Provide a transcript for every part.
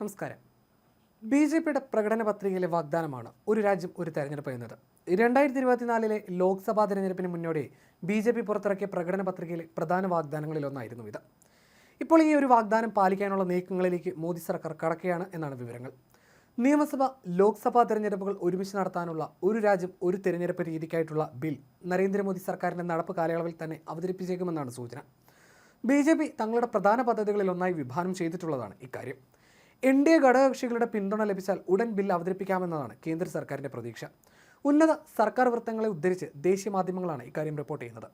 നമസ്കാരം. B J പിയുടെ പ്രകടന പത്രികയിലെ വാഗ്ദാനമാണ് ഒരു രാജ്യം ഒരു തെരഞ്ഞെടുപ്പ് എന്നത്. രണ്ടായിരത്തി ഇരുപത്തിനാലിലെ ലോക്സഭാ തെരഞ്ഞെടുപ്പിന് മുന്നോടി ബി ജെ പി പുറത്തിറക്കിയ പ്രകടന പത്രികയിലെ പ്രധാന വാഗ്ദാനങ്ങളിലൊന്നായിരുന്നു ഇത്. ഇപ്പോൾ ഈ ഒരു വാഗ്ദാനം പാലിക്കാനുള്ള നീക്കങ്ങളിലേക്ക് മോദി സർക്കാർ കടക്കുകയാണ് എന്നാണ് വിവരങ്ങൾ. നിയമസഭ ലോക്സഭാ തെരഞ്ഞെടുപ്പുകൾ ഒരുമിച്ച് നടത്താനുള്ള ഒരു രാജ്യം ഒരു തെരഞ്ഞെടുപ്പ് രീതിക്കായിട്ടുള്ള ബിൽ നരേന്ദ്രമോദി സർക്കാരിന്റെ നടപ്പ് കാലയളവിൽ തന്നെ അവതരിപ്പിച്ചേക്കുമെന്നാണ് സൂചന. ബി ജെ പി തങ്ങളുടെ പ്രധാന പദ്ധതികളിലൊന്നായി വിഭാവനം ചെയ്തിട്ടുള്ളതാണ് ഇക്കാര്യം. എൻ ഡി എ ഘടകകക്ഷികളുടെ പിന്തുണ ലഭിച്ചാൽ ഉടൻ ബിൽ അവതരിപ്പിക്കാമെന്നതാണ് കേന്ദ്ര സർക്കാരിന്റെ പ്രതീക്ഷ. ഉന്നത സർക്കാർ വൃത്തങ്ങളെ ഉദ്ധരിച്ച് ദേശീയ മാധ്യമങ്ങളാണ് ഇക്കാര്യം റിപ്പോർട്ട് ചെയ്യുന്നത്.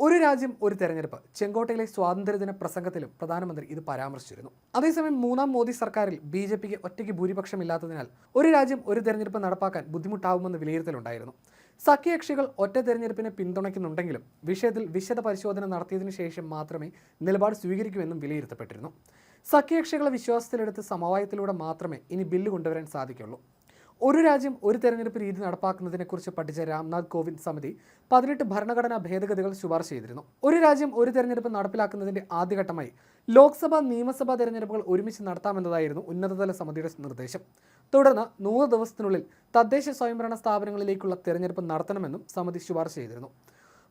ഒരു രാജ്യം ഒരു തെരഞ്ഞെടുപ്പ്. ചെങ്കോട്ടയിലെ സ്വാതന്ത്ര്യദിന പ്രസംഗത്തിലും പ്രധാനമന്ത്രി ഇത് പരാമർശിച്ചിരുന്നു. അതേസമയം മൂന്നാം മോദി സർക്കാരിൽ ബി ജെ പിക്ക് ഒറ്റയ്ക്ക് ഭൂരിപക്ഷമില്ലാത്തതിനാൽ ഒരു രാജ്യം ഒരു തെരഞ്ഞെടുപ്പ് നടപ്പാക്കാൻ ബുദ്ധിമുട്ടാവുമെന്ന് വിലയിരുത്തലുണ്ടായിരുന്നു. സഖ്യകക്ഷികൾ ഒറ്റ തെരഞ്ഞെടുപ്പിനെ പിന്തുണയ്ക്കുന്നുണ്ടെങ്കിലും വിഷയത്തിൽ വിശദ പരിശോധന നടത്തിയതിനു ശേഷം മാത്രമേ നിലപാട് സ്വീകരിക്കുമെന്നും വിലയിരുത്തപ്പെട്ടിരുന്നു. സഖ്യകക്ഷികളെ വിശ്വാസത്തിലെടുത്ത് സമവായത്തിലൂടെ മാത്രമേ ഇനി ബില്ല് കൊണ്ടുവരാൻ സാധിക്കുള്ളൂ. ഒരു രാജ്യം ഒരു തെരഞ്ഞെടുപ്പ് രീതി നടപ്പാക്കുന്നതിനെക്കുറിച്ച് പഠിച്ച രാംനാഥ് കോവിന്ദ് സമിതി പതിനെട്ട് ഭരണഘടനാ ഭേദഗതികൾ ശുപാർശ ചെയ്തിരുന്നു. ഒരു രാജ്യം ഒരു തെരഞ്ഞെടുപ്പ് നടപ്പിലാക്കുന്നതിന്റെ ആദ്യഘട്ടമായി ലോക്സഭാ നിയമസഭാ തെരഞ്ഞെടുപ്പുകൾ ഒരുമിച്ച് നടത്താമെന്നതായിരുന്നു ഉന്നതതല സമിതിയുടെ നിർദ്ദേശം. തുടർന്ന് നൂറ് ദിവസത്തിനുള്ളിൽ തദ്ദേശ സ്വയംഭരണ സ്ഥാപനങ്ങളിലേക്കുള്ള തെരഞ്ഞെടുപ്പ് നടത്തണമെന്നും സമിതി ശുപാർശ ചെയ്തിരുന്നു.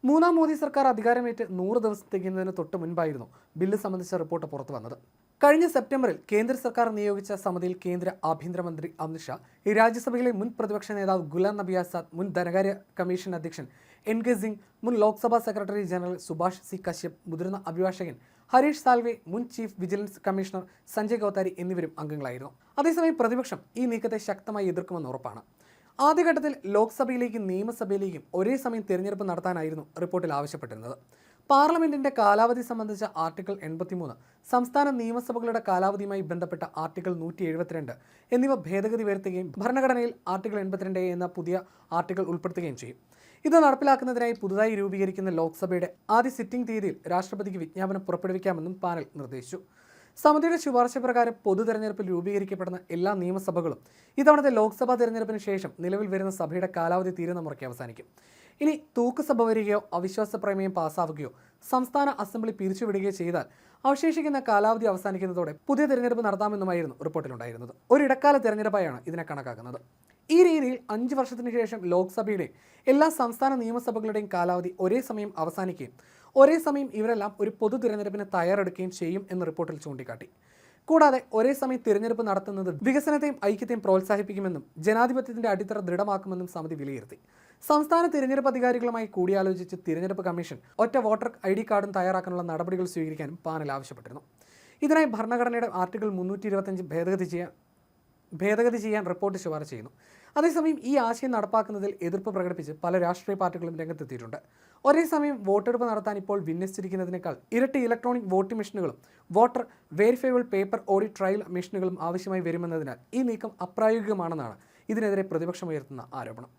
മൂന്നാം മോദി സർക്കാർ അധികാരമേറ്റ് നൂറ് ദിവസം തികയുന്നതിന് തൊട്ട് മുൻപായിരുന്നു ബില്ല് സംബന്ധിച്ച റിപ്പോർട്ട് പുറത്തു വന്നത്. കഴിഞ്ഞ സെപ്റ്റംബറിൽ കേന്ദ്ര സർക്കാർ നിയോഗിച്ച സമിതിയിൽ കേന്ദ്ര ആഭ്യന്തരമന്ത്രി അമിത്ഷാ രാജ്യസഭയിലെ മുൻ പ്രതിപക്ഷ നേതാവ് ഗുലാം നബി ആസാദ് മുൻ ധനകാര്യ കമ്മീഷൻ അധ്യക്ഷൻ എൻ കെ സിംഗ് മുൻ Lok Sabha secretary general Subhash C Kashyap മുതിർന്ന അഭിഭാഷകൻ ഹരീഷ് സാൽവെ മുൻ chief vigilance commissioner Sanjay Kothari എന്നിവരും അംഗങ്ങളായിരുന്നു. അതേസമയം പ്രതിപക്ഷം ഈ നീക്കത്തെ ശക്തമായി എതിർക്കുമെന്ന് ഉറപ്പാണ്. ആദ്യഘട്ടത്തിൽ ലോക്സഭയിലേക്കും നിയമസഭയിലേക്കും ഒരേ സമയം തിരഞ്ഞെടുപ്പ് നടത്താനായിരുന്നു റിപ്പോർട്ടിൽ ആവശ്യപ്പെട്ടിരുന്നത്. പാർലമെന്റിന്റെ കാലാവധി സംബന്ധിച്ച ആർട്ടിക്കിൾ എൺപത്തിമൂന്ന് സംസ്ഥാന നിയമസഭകളുടെ കാലാവധിയുമായി ബന്ധപ്പെട്ട ആർട്ടിക്കിൾ നൂറ്റി എഴുപത്തിരണ്ട് എന്നിവ ഭേദഗതി വരുത്തുകയും ഭരണഘടനയിൽ ആർട്ടിക്കിൾ എൺപത്തിരണ്ട് എന്ന പുതിയ ആർട്ടിക്കിൾ ഉൾപ്പെടുത്തുകയും ചെയ്യും. ഇത് നടപ്പിലാക്കുന്നതിനായി പുതുതായി രൂപീകരിക്കുന്ന ലോക്സഭയുടെ ആദ്യ സിറ്റിംഗ് തീയതിയിൽ രാഷ്ട്രപതിക്ക് വിജ്ഞാപനം പുറപ്പെടുവിക്കാമെന്നും പാനൽ നിർദ്ദേശിച്ചു. സമിതിയുടെ ശുപാർശ പ്രകാരം പൊതു തെരഞ്ഞെടുപ്പിൽ രൂപീകരിക്കപ്പെടുന്ന എല്ലാ നിയമസഭകളും ഇത്തവണത്തെ ലോക്സഭാ തെരഞ്ഞെടുപ്പിന് ശേഷം നിലവിൽ വരുന്ന സഭയുടെ കാലാവധി തീരുന്ന മുറയ്ക്ക് അവസാനിക്കും. ഇനി തൂക്കുസഭ വരികയോ അവിശ്വാസ പ്രമേയം പാസ്സാവുകയോ സംസ്ഥാന അസംബ്ലി പിരിച്ചുവിടുകയോ ചെയ്താൽ അവശേഷിക്കുന്ന കാലാവധി അവസാനിക്കുന്നതോടെ പുതിയ തെരഞ്ഞെടുപ്പ് നടത്താമെന്നുമായിരുന്നു റിപ്പോർട്ടിലുണ്ടായിരുന്നത്. ഒരു ഇടക്കാല തെരഞ്ഞെടുപ്പായാണ് ഇതിനെ കണക്കാക്കുന്നത്. ഈ രീതിയിൽ അഞ്ച് വർഷത്തിന് ശേഷം ലോക്സഭയുടെയും എല്ലാ സംസ്ഥാന നിയമസഭകളുടെയും കാലാവധി ഒരേ സമയം അവസാനിക്കുകയും ഒരേ സമയം ഇവരെല്ലാം ഒരു പൊതു തിരഞ്ഞെടുപ്പിന് തയ്യാറെടുക്കുകയും ചെയ്യും എന്ന് റിപ്പോർട്ടിൽ ചൂണ്ടിക്കാട്ടി. കൂടാതെ ഒരേ സമയം തിരഞ്ഞെടുപ്പ് നടത്തുന്നത് വികസനത്തെയും ഐക്യത്തെയും പ്രോത്സാഹിപ്പിക്കുമെന്നും ജനാധിപത്യത്തിന്റെ അടിത്തറ ദൃഢമാക്കുമെന്നും സമിതി വിലയിരുത്തി. സംസ്ഥാന തിരഞ്ഞെടുപ്പ് അധികാരികളുമായി കൂടിയാലോചിച്ച് തിരഞ്ഞെടുപ്പ് കമ്മീഷൻ ഒറ്റ വോട്ടർ ഐ ഡി കാർഡും തയ്യാറാക്കാനുള്ള നടപടികൾ സ്വീകരിക്കാനും പാനൽ ആവശ്യപ്പെട്ടിരുന്നു. ഇതിനായി ഭരണഘടനയുടെ ആർട്ടിക്കിൾ മുന്നൂറ്റി ഇരുപത്തഞ്ച് ഭേദഗതി ചെയ്യാൻ ഭേദഗതി ചെയ്യാൻ റിപ്പോർട്ട് ശുപാർശ ചെയ്യുന്നു. അതേസമയം ഈ ആശയം നടപ്പാക്കുന്നതിൽ എതിർപ്പ് പ്രകടിപ്പിച്ച് പല രാഷ്ട്രീയ പാർട്ടികളും രംഗത്തെത്തിയിട്ടുണ്ട്. ഒരേ സമയം വോട്ടെടുപ്പ് നടത്താൻ ഇപ്പോൾ വിന്യസിച്ചിരിക്കുന്നതിനേക്കാൾ ഇരട്ടി ഇലക്ട്രോണിക് വോട്ടിംഗ് മെഷീനുകളും voter verifiable paper audit trail മെഷീനുകളും ആവശ്യമായി വരുമെന്നതിനാൽ ഈ നീക്കം അപ്രായോഗികമാണെന്നാണ് ഇതിനെതിരെ പ്രതിപക്ഷം ഉയർത്തുന്ന ആരോപണം.